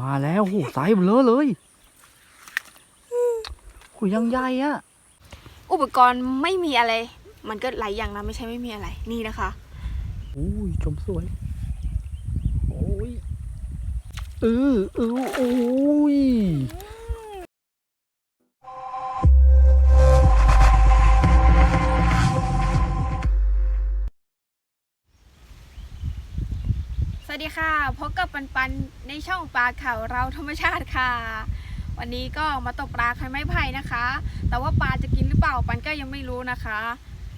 มาแล้วโหสายเบลอเลยหูยังใหญ่อะอุปกรณ์ไม่มีอะไร มันก็หลายอย่างนะไม่ใช่ไม่มีอะไร นี่นะคะอุ้ยชมสวย โอ้ยเออเออโอ้ย วัสดีค่ะพบกับปันปันในช่องปลาข่าวเราธรรมชาติค่ะ วันนี้ก็มาตกปลาคันไม้ไผ่นะคะ แต่ว่าปลาจะกินหรือเปล่าปันก็ยังไม่รู้นะคะ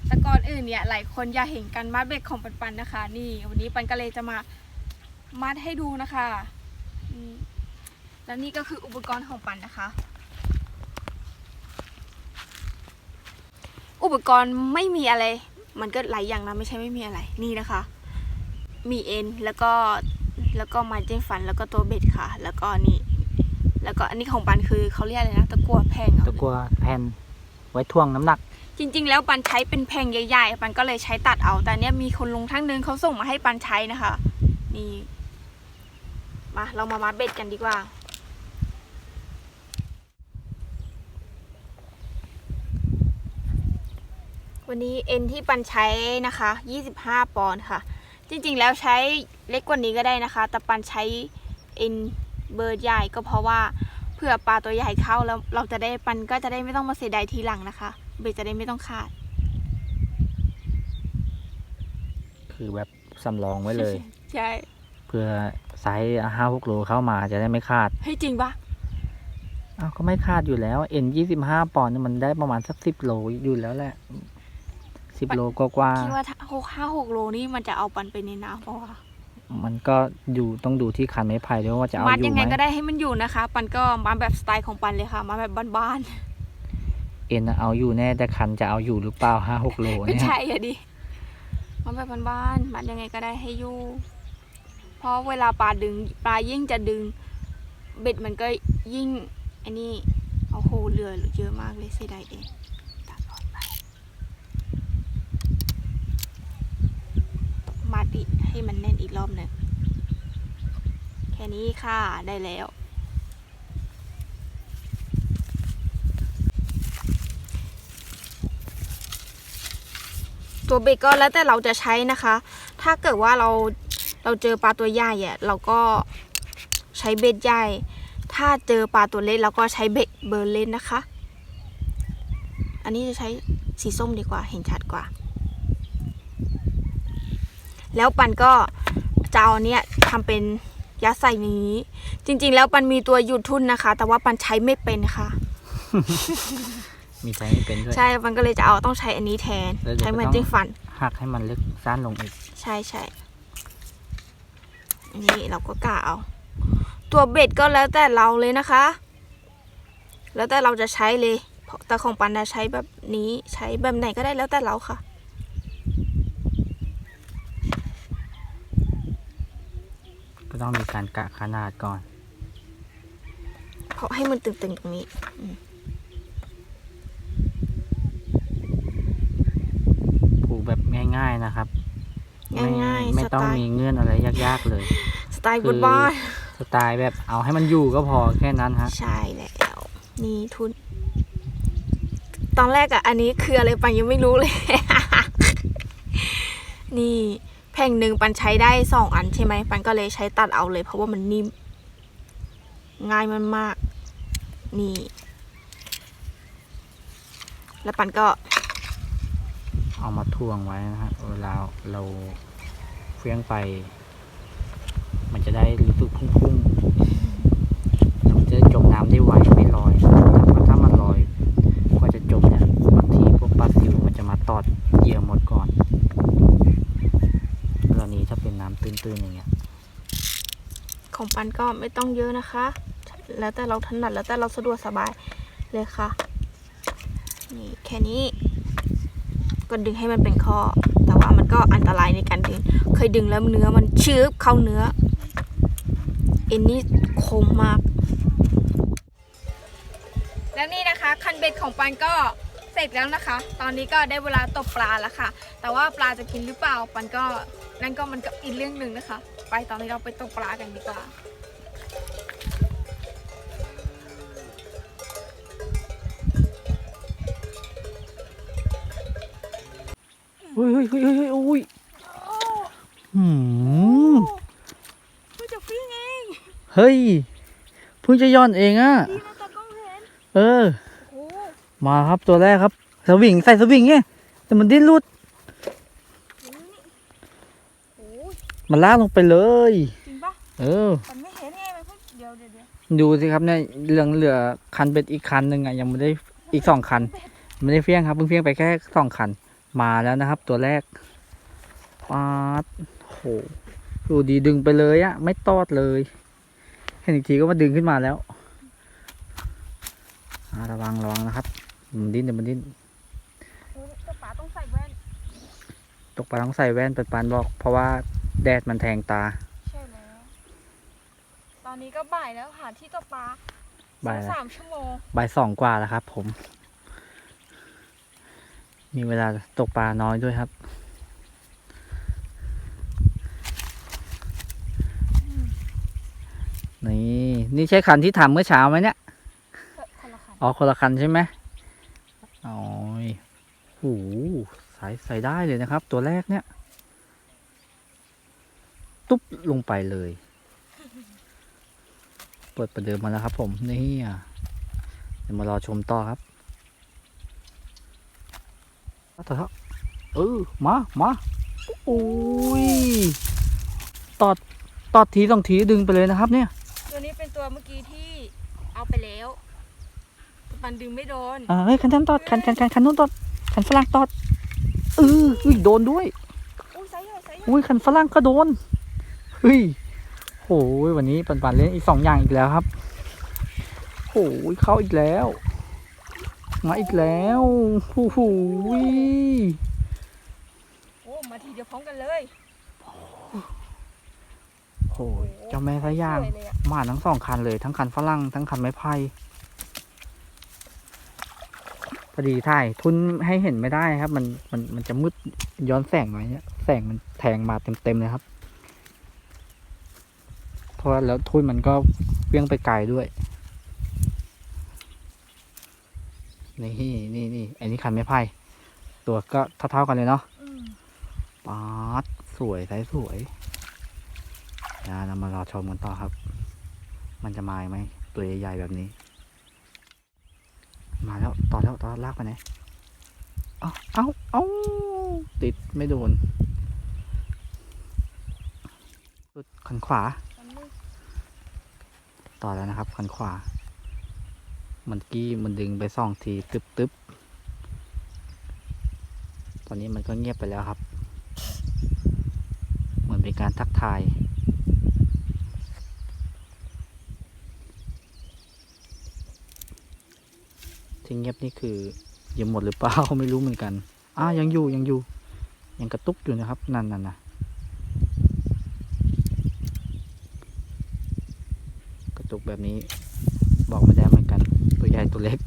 แต่ก่อนอื่นเนี่ยหลายคนอยากเห็นการมัดเบ็ดของปันปันนะคะ นี่วันนี้ปันก็เลยจะมามัดให้ดูนะคะแล้วนี่ก็คืออุปกรณ์ของปันนะคะ อุปกรณ์ไม่มีอะไร มันก็หลายอย่างนะไม่ใช่ไม่มีอะไรนี่นะคะ มีเอ็นแล้วก็แล้วก็ไม้จิ้มฟันแล้วก็ตัวเบ็ดค่ะ แล้วก็นี่แล้วก็อันนี้ของปันคือเขาเรียกอะไรนะตะกั่วแพงเหรอตะกัวแผ่นไว้ท่วงน้ำหนัก จริง ๆ แล้วปันใช้เป็นแพงใหญ่ๆปันก็เลยใช้ตัดเอา แต่เนี้ยมีคนลงทั้งนึงเขาส่งมาให้ปันใช้นะคะ นี่มาเรามามัดเบ็ดกันดีกว่าวันนี้เอ็นที่ปันใช้นะคะ 25 ปอนด์ค่ะ จริงๆแล้วใช้เล็กกว่านี้ก็ได้นะคะ แต่ปันใช้เอ็นเบอร์ใหญ่ก็เพราะว่าเผื่อปลาตัวใหญ่เข้าแล้วเราจะได้ปันก็จะได้ไม่ต้องมาเสียดายทีหลังนะคะเบสจะได้ไม่ต้องขาด คือแบบสำรองไว้เลย ใช่เพื่อไซส์ห้าหกโลเข้ามาจะได้ไม่ขาดเฮ้ยจริงปะอ้าวก็ไม่ขาดอยู่แล้วเอ็นยี่สิบห้าปอนด์นี่มันได้ประมาณสักสิบโลอยู่แล้วแหละ สิบโลกว่าคิดว่าถ้าหกห้าหกโลนี่มันจะเอาปันไปในน้ำเพราะว่าๆมันก็อยู่ต้องดูที่คันไม้ไผ่ด้วยว่าจะเอามัดอยู่ยังไหไงมก็ได้ให้มันอยู่นะคะ ปันก็มาแบบสไตล์ของปันเลยค่ะ มาแบบบ้านเอ็นน่ะเอาอยู่แน่แต่คันจะเอาอยู่หรือเปล่าห้าหกโลๆก็เนี่ยใช่อะดิมาแบบบ้านๆมัดยังไงก็ได้ให้อยู่ เพราะเวลาปลาดึงปลายิ่งจะดึง เบ็ดมันก็ยิ่งอันนี้เอาโหเรือเยอะมากเลยเสียดายเองตัดออกไปมัดอีก ให้มันแน่นอีกรอบหนึ่งแค่นี้ค่ะได้แล้ว ตัวเบ็ดก็แล้วแต่เราจะใช้นะคะ ถ้าเกิดว่าเราเราเจอปลาตัวใหญ่อะเราก็ใช้เบ็ดใหญ่ ถ้าเจอปลาตัวเล็กเราก็ใช้เบ็ดเบอร์เล็กนะคะ อันนี้จะใช้สีส้มดีกว่าเห็นชัดกว่า แล้วปันก็จะเอาเนี้ยทำเป็นยัดใส่ในนี้ จริง ๆ แล้วปันมีตัวหยุดทุ่นนะคะ แต่ว่าปันใช้ไม่เป็นค่ะ มีใช้ไม่เป็นด้วย ใช่ปันก็เลยจะเอาต้องใช้อันนี้แทนแล้วเดี๋ยวใช้เหมือนก็ต้อง จิ้งฟัน หักให้มันเล็กสั้นลงอีก ใช่ใช่อันนี้เราก็กะเอา ตัวเบ็ดก็แล้วแต่เราเลยนะคะ แล้วแต่เราจะใช้เลยเพราะแต่ของปันนะใช้แบบนี้ใช้แบบไหนก็ได้แล้วแต่เราค่ะ ก็ต้องมีการกะขนาดก่อน เพราะให้มันตึงๆตรงนี้ผูกแบบง่าย ๆนะครับไม่ง่ายๆไม่สต้องไตล์มีเงื่อนอะไรยากๆเลย สไตล์คือบ้านสไตล์แบบเอาให้มันอยู่ก็พอแค่นั้นฮะๆใช่แล้ว นี่ทุน ตอนแรกอะอันนี้คืออะไรปันยังไม่รู้เลย นี่ แผ่งหนึ่งปันใช้ได้สองอันใช่ไหมปันก็เลยใช้ตัดเอาเลย เพราะว่ามันนิ่ม ง่ายมันมาก นี่ แล้วปันก็ เอามาทวงไว้นะฮะเวลาเราเฟี้ยงไป มันจะได้รู้สึกพุ่งๆมันจะจมน้ำได้ไวไม่ลอยเพราะถ้ามันลอยกว่าจะจมเนี่ยบางทีพวกปลาซิวมันจะมาตอดเหยื่อหมดก่อนกรณีถ้าเป็นน้ำตื้นๆอย่างเงี้ย ของปันก็ไม่ต้องเยอะนะคะ แล้วแต่เราถนัดแล้วแต่เราสะดวกสบายเลยค่ะ นี่แค่นี้ ก็ดึงให้มันเป็นข้อ แต่ว่ามันก็อันตรายในการดึง เคยดึงแล้วเนื้อมันชืบเข้าเนื้อ เอ็นนี่คมมาก แล้วนี่นะคะ คันเบ็ดของปันก็ เสร็จแล้วนะคะ ตอนนี้ก็ได้เวลาตกปลาแล้วค่ะ แต่ว่าปลาจะกินหรือเปล่ามันก็นั่นก็มันก็อีกเรื่องหนึ่งนะคะ ไปตอนนี้เราไปตกปลากันดีกว่าเฮ้ยเฮ้ยเฮ้ยเฮ้ยโอ้ยหืมเพึ่งจะฟิ้งเอง เฮ้ยพึ่งจะย้อนเองอะเออ มาครับตัวแรกครับ สวิงใส่สวิงไงแต่มันดิ้นรุดดูนี่โอ้ยมันลากลงไปเลย จริงปะเออ มันไม่เห็นไงมันเพิ่งเดี๋ยวเดี๋ยวเดี๋ยวดูสิครับเนี่ยเหลืองเหลือคันเป็ดอีกคันหนึ่งอะยังไม่ได้อีกสองคันไม่ได้เฟี้ยงครับเพิ่งเฟี้ยงไปแค่สองคัน มาแล้วนะครับ ตัวแรกปาดโหดูดีดึงไปเลยอะไม่ตอดเลยเห็นอีกทีก็มาดึงขึ้นมาแล้วอ่าระวังระวังนะครับ มันดิ้นเดี๋ยวมันดิ้นโอ้ยแต่ป๋าต้องใส่แว่น ตกปลาต้องใส่แว่นเปิดปานบอก เพราะว่าแดดมันแทงตา ใช่แล้ว ตอนนี้ก็บ่ายแล้วหาที่ตกปลาบ่ายแล้วสามชั่วโมง บ่ายสองกว่าแล้วครับ ผม มีเวลาตกปลาน้อยด้วยครับนี่นี่ใช่คันที่ทำเมื่อเช้าไหมเนี่ยคนละคันอ๋อคนละคันใช่ไหม อ๋อโอ้โหใส่ใส่ได้เลยนะครับ ตัวแรกเนี่ย ตุ๊บลงไปเลย เปิดประเดิมมาแล้วครับผม นี่เดี๋ยวมารอชมต่อครับเอาถอครับเออ มา มาโอ้ยตอดตอดทีสองทีดึงไปเลยนะครับเนี่ย ตัวนี้เป็นตัวเมื่อกี้ที่เอาไปแล้ว ปันดึงไม่โดนอ่าเฮ้ยคันนั้นตอดคันคันคันคันนู้นตอดคันฝรั่งตอดเออเฮ้ยโดนด้วยอุ้ยไซส์ใหญ่ไซส์ใหญ่อุ้ยคันฝรั่งก็โดนเฮ้ยโหยวันนี้ปันปันเล่นอีกสองอย่างอีกแล้วครับโหยเข้าอีกแล้ว มาอีกแล้วโอ้โหยโอ้มาทีเดียวพร้อมกันเลยโหยเจ้าแม่สายย่างสวยเลยอะมาทั้งสองคันเลย ทั้งคันฝรั่งทั้งคันไม้ไผ่ พอดีถ่ายทุนให้เห็นไม่ได้ครับ มันมันมันจะมืดย้อนแสงหน่อยเนี่ยแสงมันแทงมาเต็มๆเลยครับเพราะแล้วทุนมันก็เวี่ยงไปไกลด้วย นี่นี่นี่อันนี้คันไม้ไผ่ตัวก็เท่าๆกันเลยเนาะป๊าดสวยใสสวยเดี๋ยวเรามารอชมกันต่อครับ มันจะมาไหมตัวใหญ่ๆแบบนี้ มาแล้วต่อแล้วต่อลากไปไหนเอาเอาเอาติดไม่โดนสุดขันขวา ต่อแล้วนะครับขันขวา มันกี้มันดึงไปสองทีตึบตึบตอนนี้มันก็เงียบไปแล้วครับ เหมือนเป็นการทักทาย ที่เงียบนี่คือยังหมดหรือเปล่าไม่รู้เหมือนกันอ้ายังอยู่ยังอยู่ ยังกระตุกอยู่นะครับนั่นนั่นนะกระตุกแบบนี้บอกไม่ได้เหมือนกัน ตัวใหญ่ตัวเล็ก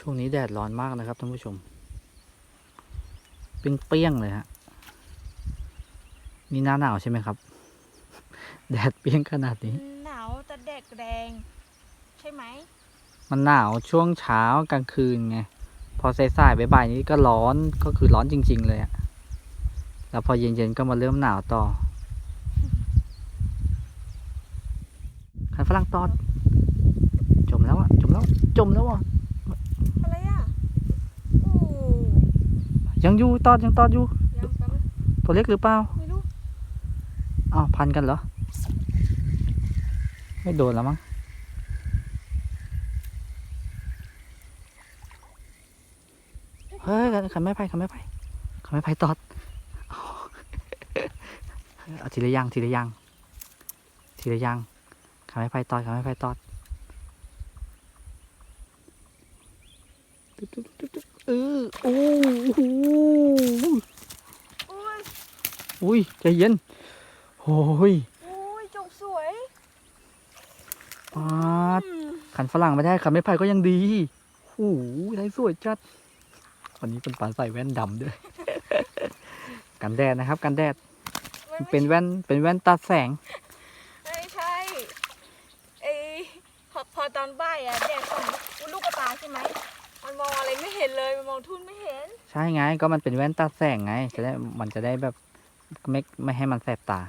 ช่วงนี้แดดร้อนมากนะครับท่านผู้ชม เปรี้ยงๆเลยฮะนี่หน้าหนาวใช่ไหมครับ แดดเปรี้ยงขนาดนี้ หนาวแต่แดดแรงใช่ไหม มันหนาวช่วงเช้ากลางคืนไง พอสายๆบ่ายๆนี้ก็ร้อนก็คือร้อนจริง ๆ เลยอะแล้วพอเย็นๆก็มาเริ่มหนาวต่อคันฝรั่งตอด จมแล้วอะจมแล้ว จมแล้วอะ อะไรอะโอ้ ยังอยู่ตอดยังตอดอยู่ ยังแป๊บนึงตัวเล็กหรือเปล่าไม่รู้อ้าวพันกันเหรอ ไม่โดนแล้วมั้งเฮ้ยขันไม่ไปขันไม่ไปขันไม่ไปตอดเอาทีละอย่างทีละอย่างทีละอย่างขันไม่ไปตอดขันไม่ไปตอดตึ๊บตึ๊บตึ๊บตึ๊บเออโอ้โห โอ้ย อุ้ย ใจเย็นโอ้ยโอ้ยจงสวยปาดอืมขันฝรั่งไม่ได้ขันไม่ไผ่ก็ยังดีโอ้โหไทยสวยจัดวันนี้เป็นปานใส่แว่นดำด้วย กันแดดนะครับ กันแดดไม่ไม่เป็นแว่นเป็นแว่นตัดแสงไม่ใช่ไอ้พอพอตอนบ่ายอะแดดส่องลูกกระตาใช่ไหมมันมองอะไรไม่เห็นเลยมันมองทุ่นไม่เห็น ใช่ไงก็มันเป็นแว่นตัดแสงไงจะได้มันจะได้แบบ ไม่ไม่ให้มันแสบตา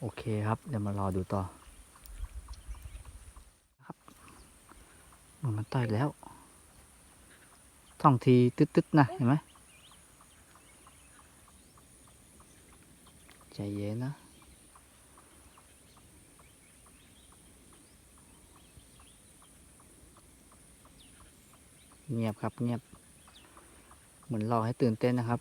โอเคครับ เดี๋ยวมารอดูต่อครับเหมือนมันต่อยแล้วสองทีตึ๊ดๆนะเห็นไหมใจเย็นนะเงียบครับเงียบ เหมือนรอให้ตื่นเต้นนะครับ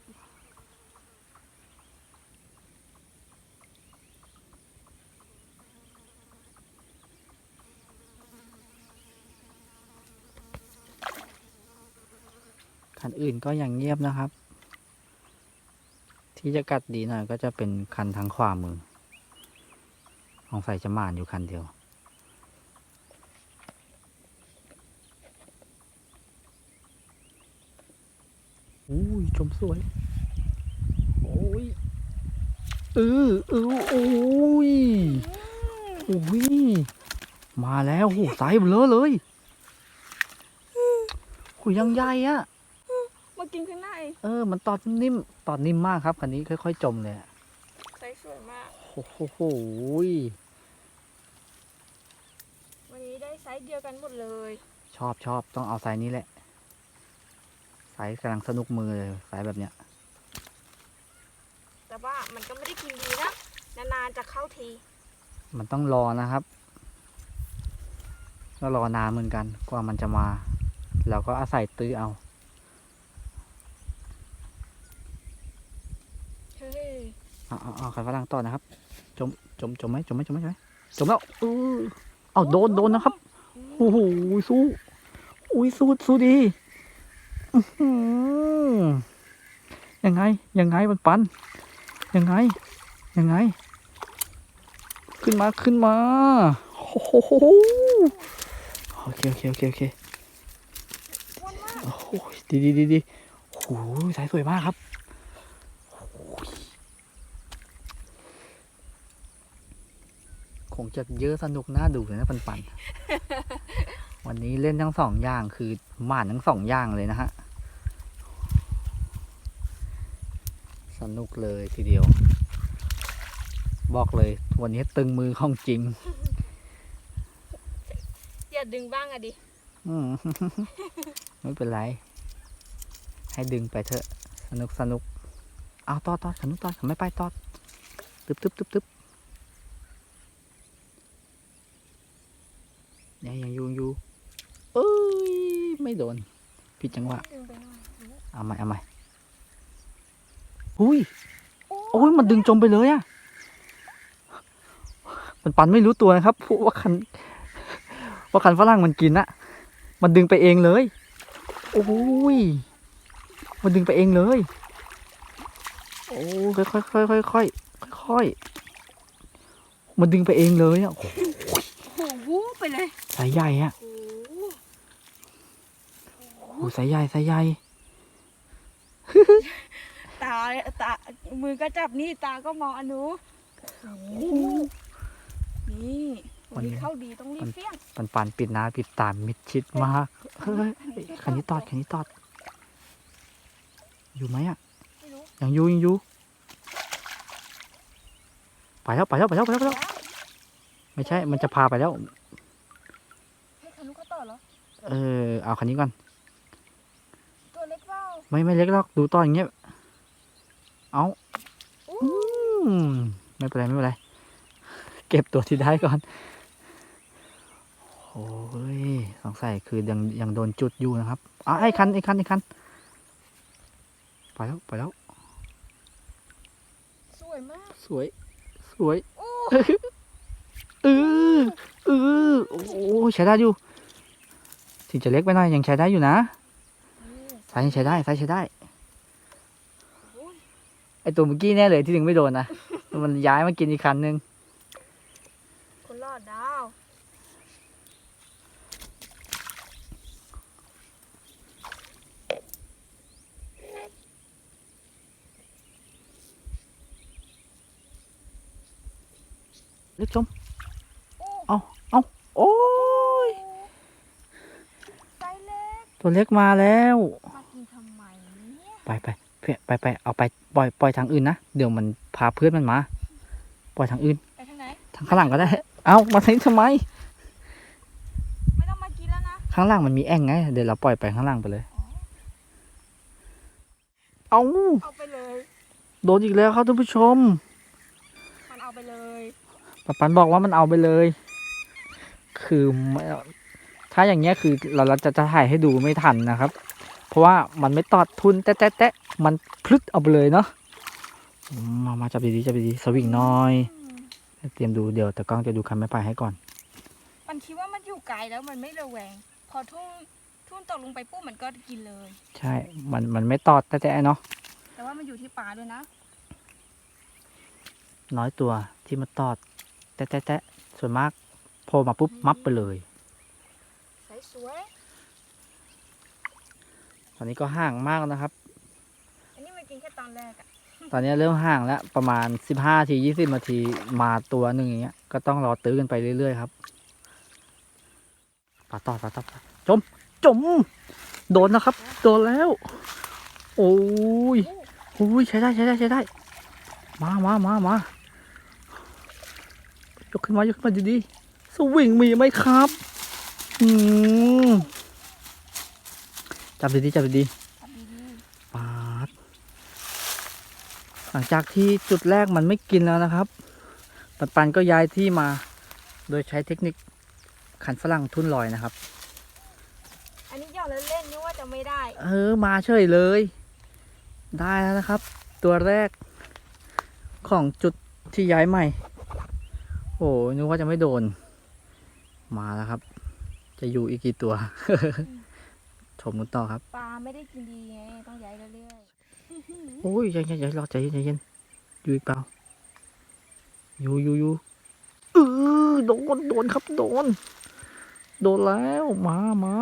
อื่นก็ยังเงียบนะครับ ที่จะกัดดีหน่อยก็จะเป็นคันทางขวามือของใส่จะหมานอยู่คันเดียวอุ้ยชมสวย โอ้ยเออเออโอ้ยโอ้ยมาแล้วโหสายเบลอเลยโหยังใหญ่อะ มากินข้างใน เออ มันตอดนิ่มตอดนิ่มมากครับคันนี้ค่อย ๆ จมเลยอะใสสวยมาก โอ้โหโหยวันนี้ได้ไซส์เดียวกันหมดเลย ชอบชอบต้องเอาไซส์นี้แหละ ไซส์กำลังสนุกมือเลยไซส์แบบเนี้ย แต่ว่ามันก็ไม่ได้กินดีนะ นานๆจะเข้าที มันต้องรอนะครับก็รอนานเหมือนกันกว่ามันจะมา เราก็อาศัยตื้อเอา เฮ้ย เอาเอาเอาขันฝรั่งต่อนะครับ จม จม จมไหมจมไหมจมไหมจมไหมจมแล้วเออเอาโดนโดนนะครับโอ้โหสู้อุ้ยสู้สู้ดีอยังไง ยังไงมันปัน ยังไง ยังไง ขึ้นมาขึ้นมาโอ้โหโอเคโอเคโอเคโอเคโอ้โหดีดีดีดีโอ้โหสายสวยมากครับโอ้โห คงจะเยอะสนุกน่าดูเลยนะปันปันวันนี้เล่นทั้งสองอย่างคือหมานทั้งสองอย่างเลยนะฮะสนุกเลยทีเดียว บอกเลย วันนี้ตึงมือของจริงอย่าดึงบ้างอะดิอืมไม่เป็นไร ให้ดึงไปเถอะ สนุกสนุกเอาตอดตอดขันนุกตอดขันไม่ไปตอดตึบตึบตึบตึบ เนี่ยยังอยูยังอยู่เอ้ยไม่โดนผิดจังหวะดึงไปหน่อยเอาใหม่เอาใหม่อุ้ยโอ้ยมันดึงจมไปเลยอะมันปันไม่รู้ตัวนะครับเพราะว่าคันว่าคันฝรั่งมันกินอะมันดึงไปเองเลยโอ้ยมันดึงไปเองเลยโอ้ค่อยค่อยค่อยค่อยค่อยค่อยมันดึงไปเองเลยอะโอ้โหโอ้โหวูบไปเลย สายใหญ่อะโอ้โหโอ้โหสายใหญ่สายใหญ่ ตาตา มือก็จับนี่ตาก็มองอนุโอ้โหนี่วันนี้เข้าดีต้องรีบเฟี้ยงปันปันปิดหน้าปิดตามิดชิดมากเฮ้ยคันนี้ตอดคันนี้ตอด อยู่ไหมอะไม่รู้ยังอยู่ยังอยู่ไปแล้วไปแล้วไปแล้วไปแล้วไปแล้วไม่ใช่ มันจะพาไปแล้ว ให้คันลูกเขาต่อเหรอ เออ เอาคันนี้ก่อน ตัวเล็กเปล่าไม่ไม่เล็กหรอก ดูตอนอย่างเงี้ย เอาอู้อืมไม่เป็นไรไม่เป็นไร เก็บตัวที่ได้ก่อน โอ้ยสงสัยคือยังยังโดนจุดอยู่นะครับอะไอ้คันไอ้คันไอ้คันไปแล้วไปแล้ว สวยมาก สวย สวย โอ้ เออเออโอ้โหใช้ได้อยู่ ถึงจะเล็กไปหน่อยยังใช้ได้อยู่นะไซส์ยังใช้ได้ไซส์ใช้ได้โอ้ยไอตัวเมื่อกี้แน่เลยที่ดึงไม่โดนนะมันย้ายมากินอีกคันนึงคนรอดดาวเล็กจมโอ้เอาเอาโอ้ย ไซเล็ก ตัวเล็กมาแล้ว มากินทำไมเนี่ยไปไปเพื่อนไปไปเอาไปปล่อยปล่อยทางอื่นนะ เดี๋ยวมันพาเพื่อนมันมา ปล่อยทางอื่น ไปทางไหน ทางข้างหลังก็ได้ เอามาทางนี้ทำไม ไม่ต้องมากินแล้วนะข้างล่างมันมีแอ่งไง เดี๋ยวเราปล่อยไปข้างล่างไปเลย เอาเอาไปเลยโดนอีกแล้วครับท่านผู้ชมมันเอาไปเลย ปะปันบอกว่ามันเอาไปเลย คือไม่ ถ้าอย่างเงี้ยคือเราเราจะจะถ่ายให้ดูไม่ทันนะครับ เพราะว่ามันไม่ตอดทุนแตะแตะแตะมันพลึดเอาไปเลยเนาะอืมมามาจับดีๆจับดีๆสวิงหน้อยอืมเตรียมดูเดี๋ยวแต่กล้องจะดูคันไม่ไปให้ก่อน มันคิดว่ามันอยู่ไกลแล้วมันไม่ระแวง พอทุ่งทุ่งตกลงไปปุ๊บมันก็กินเลย ใช่ มันมันไม่ตอดแตะแตะเนาะแต่ว่ามันอยู่ที่ป่าด้วยนะ น้อยตัวที่มันตอด แตะแตะแตะส่วนมากโผล่มาปุ๊บมับไปเลยใสสวยตอนนี้ก็ห่างมากแล้วนะครับ อันนี้มันกินแค่ตอนแรกอะตอนนี้เริ่มห่างแล้วประมาณสิบห้าทียี่สิบนาทีมาตัวหนึ่งอย่างเงี้ยก็ต้องรอตื้อกันไปเรื่อยๆครับปลาต่อปลาต่อปลาจมจม โดนนะครับ โดนแล้ว โอ้ยโอ้ยใช้ได้ใช้ได้ใช้ได้ มามามามา ยกขึ้นมายกขึ้นมาดีๆ สวิงมีไหมครับ อืมจับดีๆจับดีๆทำดีปาดหลังจากที่จุดแรกมันไม่กินแล้วนะครับ ปันปันก็ย้ายที่มา โดยใช้เทคนิคขันฝรั่งทุ่นลอยนะครับๆอันนี้หยอดเล่นๆนึกว่าจะไม่ได้ เออ มาเฉยเลย ได้แล้วนะครับ ตัวแรกของจุดที่ย้ายใหม่ โอ้นึกว่าจะไม่โดน มาแล้วครับ จะอยู่อีกกี่ตัว ชมกันต่อครับ ปลาไม่ได้กินดีไงต้องย้ายเรื่อยโอ้ยใจเย็นใจรอใจเย็นใจเย็นอยู่อีกเปล่า อยู่อยู่อยู่เออโดนโดนครับโดน โดนแล้วมามา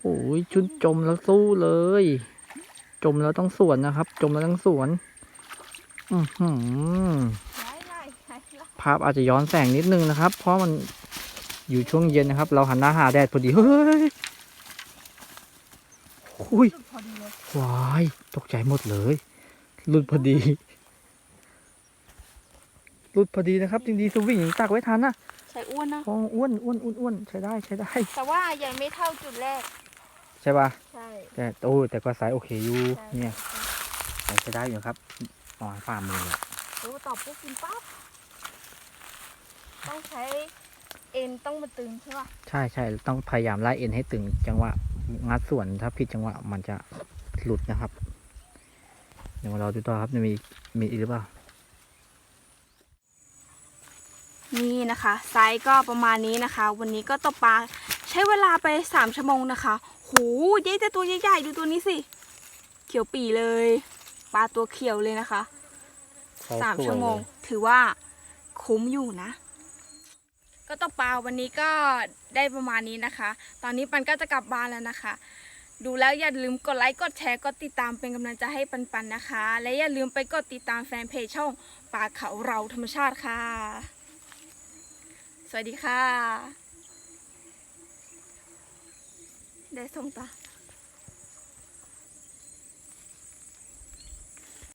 โอ้ยชุนจมแล้วสู้เลย จมแล้วต้องสวนนะครับ จมแล้วต้องสวน อือหือๆย้ายไล่ย้ายไล่ภาพอาจจะย้อนแสงนิดนึงนะครับ เพราะมัน อยู่ช่วงเย็นนะครับ เราหันหน้าหาแดดพอดี เฮ้ยหุยสุดพอดีเลยวาย ตกใจหมดเลยหลุดพอดีหลุดพอดีนะครับ จริงๆสวิงยังตักไว้ทันนะใส่อ้วนนะอ๋ออ้วนอ้วนอ้วนอ้วนใช้ได้ใช้ได้ แต่ว่ายังไม่เท่าจุดแรก ใช่ป่ะ ใช่ แต่โอ้แต่ก็ไซส์โอเคอยู่ เนี่ยใช้ได้อยู่ครับอ่อนฝ่ามือเลยรู้ตอบปุ๊บกินปั๊บต้องใช้ เอ็นต้องมาตึงใช่ป่ะใช่ใช่ต้องพยายามไล่เอ็นให้ตึงจังหวะงัดส่วนถ้าผิดจังหวะมันจะหลุดนะครับ เดี๋ยวเราดูต่อครับมีมีอีกหรือเปล่า นี่นะคะ ไซส์ก็ประมาณนี้นะคะ วันนี้ก็ตกปลาใช้เวลาไป3ชั่วโมงนะคะโหเย้แต่ตัวใหญ่ๆดูตัวนี้สิ เขียวปีเลย ปลาตัวเขียวเลยนะคะสามชั่วโมง ถือว่าคุ้มอยู่นะ ก็ต้อเปลาวันนี้ก็ได้ประมาณนี้นะคะ ตอนนี้ปันก็จะกลับบ้านแล้วนะคะ ดูแล้วอย่าลืมกดไลค์กดแชร์กดติดตามเป็นกำลังใจให้ปันปันนะคะ และอย่าลืมไปกดติดตามแฟนเพจช่องป่าเขาเราธรรมชาติค่ะ สวัสดีค่ะ ได้ส่งตา